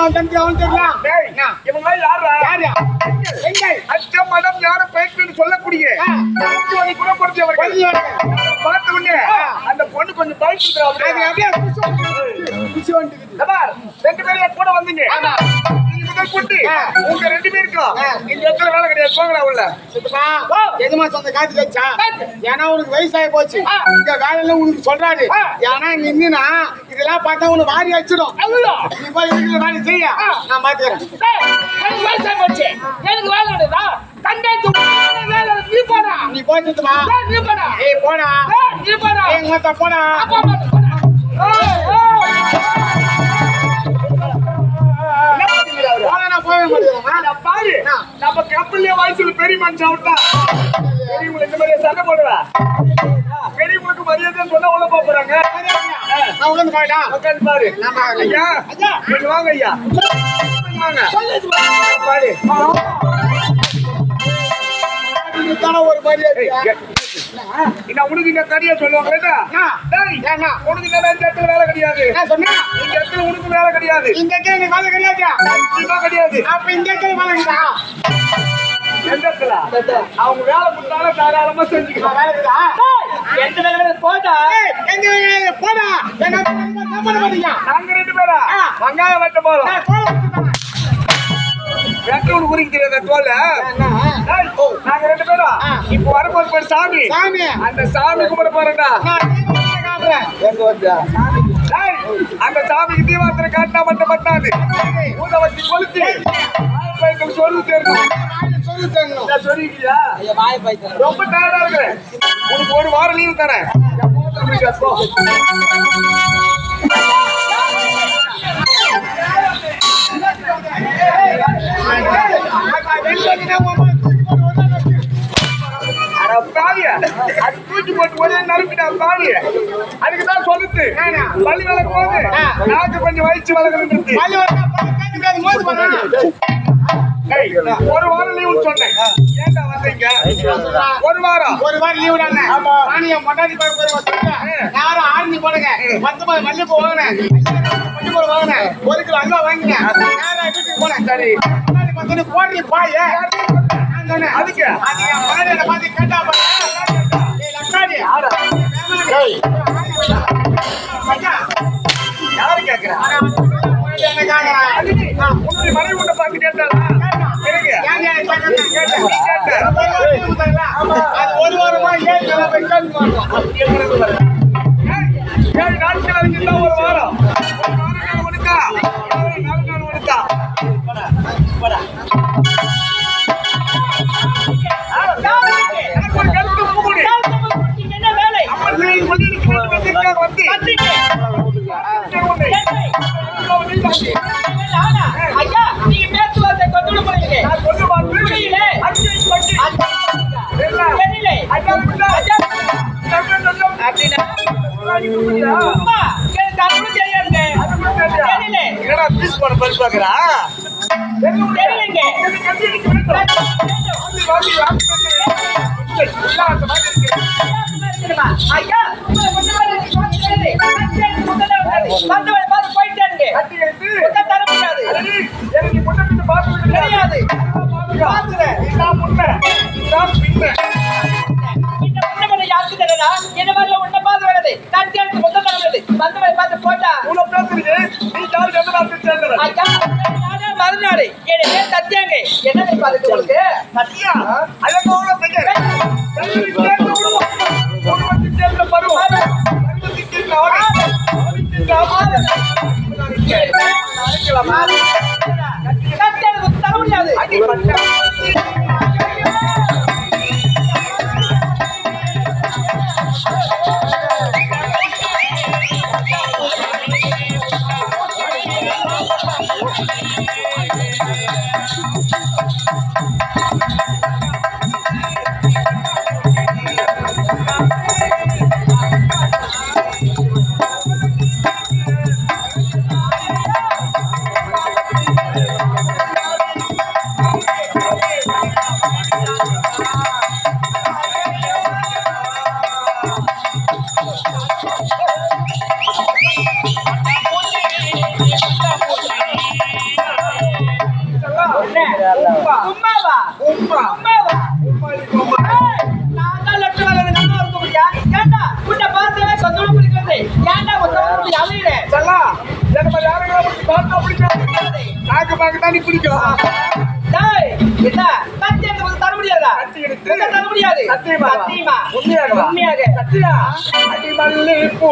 அவன் தம்பி அவன் என்ன? இவங்கெல்லாம் யார்றா? யாரு? எங்கள் அச்சம், மதம், ஞானம், பயிற்சின்னு சொல்லக்கூடிய குணப்படுத்தியவர்கள். பார்த்த உடனே அந்த பொண்ணு கொஞ்சம் பேரும் என் கூட வந்தீங்க. கூட்டி. உங்க ரெண்டு பேருக்கும். இந்த இடத்துல வேலை கிடையாது? போங்கடா உள்ள. எஜமா சொந்த காத்து வச்சா ஏன்னா உனக்கு வயசாகி போச்சு. இந்த வேலையில உனக்கு சொல்றாரு. ஏன்னா நீ நின்னா இதெல்லாம் பார்த்தா உனக்கு வாரி வச்சிடும் நீ போய் இருக்கிற வேலை செய்ய. நான் பாத்துக்கிறேன். வயசாகி போச்சு. எனக்கு வேலை கிடையாதா? தங்காய்ச்சி உனக்கு வேலை இல்லை. நீ போடா. நீ போய் சித்தமா நீ போடா. ஏய் போடா. நீ போடா. மொத்த போடா. பாரு. நம்ம கப்பல்லே வயசுல பெரிய மனுஷன் அவர்தான் பெரியவங்களை இந்த மாதிரி சண்டை போடுவா. பெரியவங்களுக்கு மரியாதை சொன்னா உள்ள போறாங்க. நான் உள்ள போயிட்டா உட்காந்து பாரு. ஐயா. இங்க வாங்க ஐயா. வாங்க. பாரு. தானே ஒரு மரியாதை. என்ன உனக்கு இந்த கடியா சொல்லுவாங்க? உனக்கு இந்த இடத்துல வேலை கிடையாது. சொன்னா? இந்த இடத்துல உனக்கு வேலை கிடையாது. இந்த இடத்துல எனக்கு வேலை கிடையாது? கிடையாது. அப்ப இந்த இடத்துல வேலை கிடையா எந்த அவங்க வேலை கொடுத்தாலும் தாராளமா செஞ்சுக்கலாம். வேலை கிடையா எந்த வேலை வேணும்? போடா. ஏய், எங்க வேலை மாட்டீங்க. நாங்க ரெண்டு பேரா. வெங்காயம் வெட்ட போறோம். குறிக்க தெரியாத தோலை நாங்க ரெண்டு பேரும். இப்போ வரும்போது பேர் சாமி. சாமி. அந்த சாமி கும்பிட போறேன்டா. காட்டுறேன். ஏய், அந்த சாமிக்கு தீபாத்திரை காட்டினா மட்டும் பத்தாது. ஊத வச்சு கொளுத்தி. சொல்லு தெரியும் வாயில சொல்லி தரணும். நான் சொல்லிக்கிறியா ரொம்ப டயர்டா இருக்கிறேன். உனக்கு ஒரு வாரம் லீவு தரேன். பாவிய. அதுக்குதான் சொல்லுது. பல்லு விளக்கும் போது, நாக்கு கொஞ்சம் வயிற்று. ஏய், ஒரு வாரம் லீவுன்னு சொன்னேன். ஏன்டா வந்தீங்க? ஒரு வாரம். ஒரு வாரம் லீவு தானே நானும் என் பொண்டாட்டி போய் வச்சுட்டேன் யாரும் ஆரணி போடுங்க. பத்து ரூபாய் மல்லிப்பூ வாங்கினேன். மல்லிப்பூ வாங்கினேன். ஒரு கிலோ அல்வா வாங்கினேன். நேரா வீட்டுக்கு போனேன். சரி. முன்னாடி பார்த்தோன்னே போடுறீ பாய். நான் அதுக்கு? அது என் பொண்டாட்டியை பார்த்து கேட்டா லக்காடி. யாரு கேக்குறா? ஆனா, பொண்டாட்டி என்ன கேக்குறா? ஆ, உன்னுடைய மனைவி உன்னை பார்த்து கேட்டாளா? ஒரு வாரம் லீவு தரல. அது ஒரு வாரமா ஏன் இதெல்லாம் போய் கேட்டு மாட்டோம் ஏய், ஏழு நாட்கள் அடிச்சுட்டா ஒரு வாரம். ஒரு வாரம் நாள் ஒடுக்கா. ஏழு நாலு நாள் ஒடுக்கா. எனக்கு ஒரு என்னடா பீஸ் போட பரிசு பாக்குறா. ஐயா, உங்களை கத்தி எடுத்து முத்தம் தர முடியாது. வந்தவரை பார்த்து போட்டா. இவ்வளவு பேசுறீங்க, நீ யாரு எந்த நாட்டு நானே மறுநாடு. என் பேர் சத்யாங்க. என்ன அதுக்கு உங்களுக்கு? சத்தியா? அழகான பெயர். நாக்கு பார்க்க தான் நீ பிடிக்கும் என்ன சத்தியத்தை தர முடியாதா தர முடியாது சத்தியமா? சத்தியமா. உண்மையாக. உண்மையாக. சத்தியா அடிமல்லு பூ